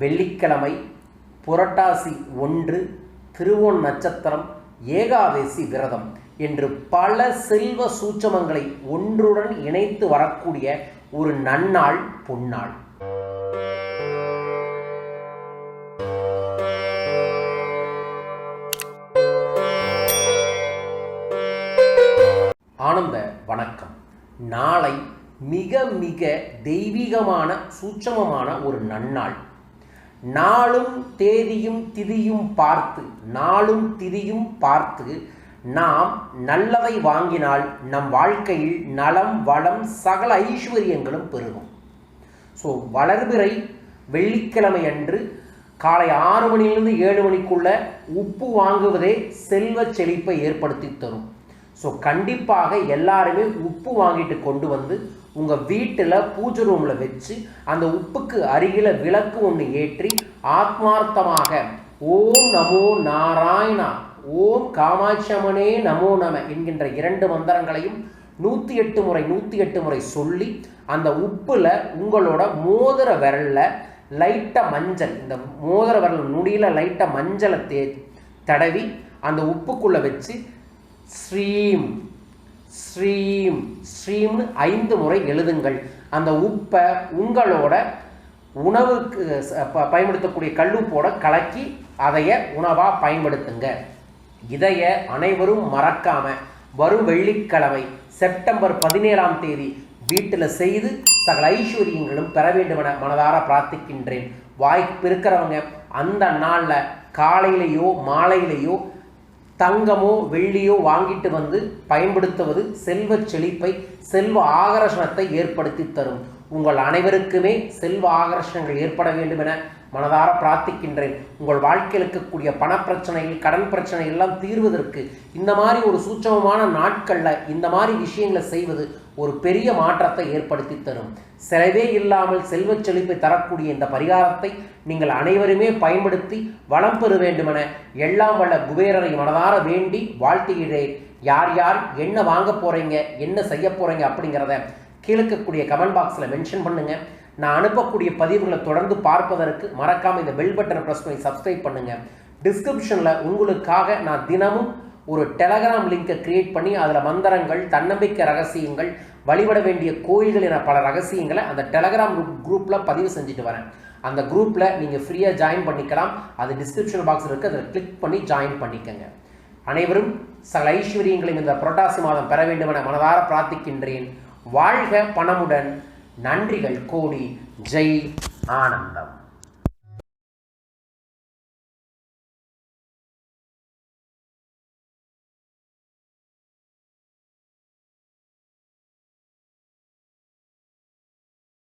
வெள்ளிக்கிழமை புரட்டாசி ஒன்று திருவோண் நட்சத்திரம் ஏகாதேசி விரதம் என்று பல செல்வ சூட்சமங்களை ஒன்றுடன் இணைத்து வரக்கூடிய ஒரு நன்னாள் பொன்னாள். ஆனந்த வணக்கம். நாளை மிக மிக தெய்வீகமான சூட்சமமான ஒரு நன்னாள். நாளும் தேதியும் திதியும் பார்த்து நாளும் திதியும் பார்த்து நாம் நல்லதை வாங்கினால் நம் வாழ்க்கையில் நலம் வளம் சகல ஐஸ்வர்யங்களும் பெருகும். ஸோ வளர்பிறை வெள்ளிக்கிழமை அன்று காலை ஆறு மணிலிருந்து ஏழு மணிக்குள்ள உப்பு வாங்குவதே செல்வ செழிப்பை ஏற்படுத்தி தரும். ஸோ கண்டிப்பாக எல்லாருமே உப்பு வாங்கிட்டு கொண்டு வந்து உங்கள் வீட்டில் பூஜை ரூமில் வச்சு அந்த உப்புக்கு அருகில் விளக்கு ஒன்று ஏற்றி ஆத்மார்த்தமாக ஓம் நமோ நாராயணா ஓம் காமாட்சமனே நமோ நம என்கின்ற இரண்டு மந்திரங்களையும் நூற்றி எட்டு முறை நூற்றி எட்டு முறை சொல்லி அந்த உப்பில் உங்களோட மோதிர விரலில் லைட்டாக மஞ்சள் இந்த மோதிர விரல் நுடியில் லைட்டாக மஞ்சளை தே தடவி அந்த உப்புக்குள்ளே வச்சு ஸ்ரீம் ஸ்ரீம் ஸ்ரீம்னு ஐந்து முறை எழுதுங்கள். அந்த உப்பை உங்களோட உணவுக்கு ப- பயன்படுத்தக்கூடிய கல்லுப்போட கலக்கி அதைய உணவாக பயன்படுத்துங்க. இதைய அனைவரும் மறக்காம வரும் வெள்ளிக்கிழமை செப்டம்பர் பதினேழாம் தேதி வீட்டில் செய்து சகல ஐஸ்வர்யங்களும் பெற வேண்டுமென மனதார பிரார்த்திக்கின்றேன். வாய்ப்பு இருக்கிறவங்க அந்த நாளில் காலையிலேயோ மாலையிலேயோ தங்கமோ வெள்ளியோ வாங்கிட்டு வந்து பயன்படுத்துவது செல்வ செழிப்பை செல்வ ஆகர்ஷணத்தை ஏற்படுத்தி தரும். உங்கள் அனைவருக்குமே செல்வ ஆகர்ஷணங்கள் ஏற்பட வேண்டும் என மனதார பிரார்த்திக்கின்றேன். உங்கள் வாழ்க்கையில் இருக்கக்கூடிய பணப்பிரச்சனைகள் கடன் பிரச்சனை எல்லாம் தீர்வதற்கு இந்த மாதிரி ஒரு சூட்சமமான நாட்களில் இந்த மாதிரி விஷயங்களை செய்வது ஒரு பெரிய மாற்றத்தை ஏற்படுத்தி தரும். செலவே இல்லாமல் செல்வச் செழிப்பை தரக்கூடிய இந்த பரிகாரத்தை நீங்கள் அனைவருமே பயன்படுத்தி வளம் பெற வேண்டுமென எல்லாம் வல்ல குபேரரை மனதார வேண்டி வாழ்த்துகிறேன். யார் யார் என்ன வாங்க போகிறீங்க என்ன செய்ய போகிறீங்க அப்படிங்கிறத கீழக்கக்கூடிய கமெண்ட் பாக்ஸில் மென்ஷன் பண்ணுங்கள் நான் அனுப்பக்கூடிய பதிவுகளை தொடர்ந்து பார்ப்பதற்கு மறக்காம இந்த பெல் பட்டனை ப்ரெஸ் பண்ணி சப்ஸ்கிரைப் பண்ணுங்க. டிஸ்கிரிப்ஷனில் உங்களுக்காக நான் தினமும் ஒரு டெலகிராம் லிங்கை கிரியேட் பண்ணி அதில் மந்திரங்கள் தன்னம்பிக்கை ரகசியங்கள் வழிபட வேண்டிய கோயில்கள் என பல ரகசியங்களை அந்த டெலகிராம் குரூப்பில் பதிவு செஞ்சுட்டு வரேன். அந்த குரூப்பில் நீங்கள் ஃப்ரீயாக ஜாயின் பண்ணிக்கலாம். அது டிஸ்கிரிப்ஷன் பாக்ஸில் இருக்குது அதில் கிளிக் பண்ணி ஜாயின் பண்ணிக்கோங்க. அனைவரும் சகல ஐஸ்வர்யங்களையும் இந்த புரட்டாசி மாதம் பெற வேண்டும் என மனதார பிரார்த்திக்கின்றேன். வாழ்க பணமுடன். நன்றிகள் கோடி ஜெய் ஆனந்தம்.